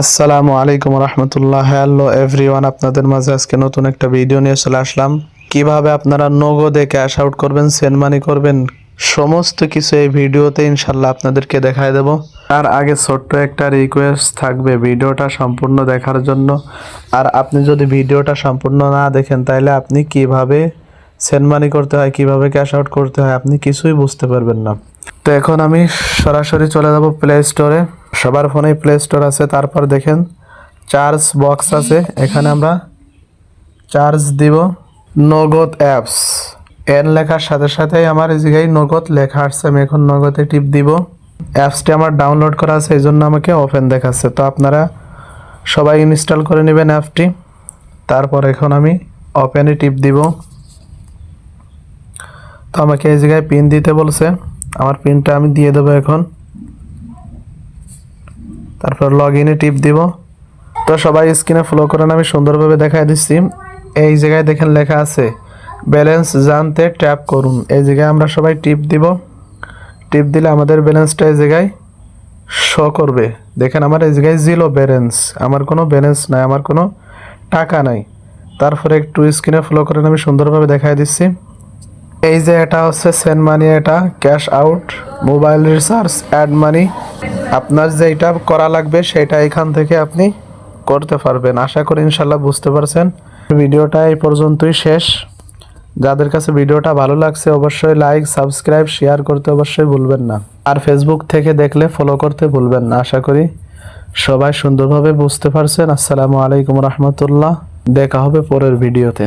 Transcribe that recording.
আসসালামু আলাইকুম রহমতুল্লাহ। Hello everyone আপনাদের মাঝে আজকে নতুন একটা ভিডিও নিয়ে চলে আসলাম। কীভাবে আপনারা নগদে ক্যাশ আউট করবেন সেন্ড মানি করবেন, সমস্ত কিছু এই ভিডিওতে ইনশাল্লাহ আপনাদেরকে দেখায় দেব। তার আগে ছোট্ট একটা রিকোয়েস্ট থাকবে ভিডিওটা সম্পূর্ণ দেখার জন্য। আর আপনি যদি ভিডিওটা সম্পূর্ণ না দেখেন, তাহলে আপনি কীভাবে সেন্ড মানি করতে হয়, কীভাবে ক্যাশ আউট করতে হয়, আপনি কিছুই বুঝতে পারবেন না। তো এখন আমি সরাসরি চলে যাব প্লে স্টোরে সবার ফোনেই প্লে স্টোর আছে, তারপর দেখেন চার্জ বক্স আছে। এখানে আমরা চার্জ দিব নগদ অ্যাপস এর লেখার সাথে সাথেই আমার এই জায়গায় নগদ লেখা আসছে, আমি এখন নগদে টিপ দিব। অ্যাপসটি আমার ডাউনলোড করা আছে, এই জন্য আমাকে ওপেন দেখাচ্ছে। তো আপনারা সবাই ইনস্টল করে নেবেন অ্যাপটি তারপর এখন আমি ওপেনে টিপ দিব। তো আমাকে এই জায়গায় পিন দিতে বলছে। আমার পিনটা আমি দিয়ে দেবো এখন। তারপর লগ ইনে টিপ দিব। তো সবাই স্ক্রিনে ফলো করেন, আমি সুন্দরভাবে দেখাই দিচ্ছি। এই জায়গায় দেখেন লেখা আছে ব্যালেন্স জানতে ট্যাপ করুন। এই জায়গায় আমরা সবাই টিপ দিব। টিপ দিলে আমাদের ব্যালেন্সটা এই জায়গায় শো করবে। দেখেন আমার এই জায়গায় জিরো ব্যালেন্স আমার কোনো ব্যালেন্স নাই, আমার কোনো টাকা নাই। তারপরে একটু স্ক্রিনে ফলো করেন, আমি সুন্দরভাবে দেখাই দিচ্ছি। এই যে এটা হচ্ছে সেন্ড মানি এটা cash out mobile recharge add money আপনার যেটা করা লাগবে সেটা এখান থেকে আপনি করতে পারবেন। আশা করি ইনশাল্লাহ বুঝতে পারছেন। ভিডিওটা এই পর্যন্তই শেষ। যাদের কাছে ভিডিওটা ভালো লাগছে অবশ্যই লাইক সাবস্ক্রাইব শেয়ার করতে অবশ্যই ভুলবেন না। আর ফেসবুক থেকে দেখলে ফলো করতে ভুলবেন না। আশা করি সবাই সুন্দরভাবে বুঝতে পারছেন। আসসালামু আলাইকুম রহমতুল্লাহ। দেখা হবে পরের ভিডিওতে।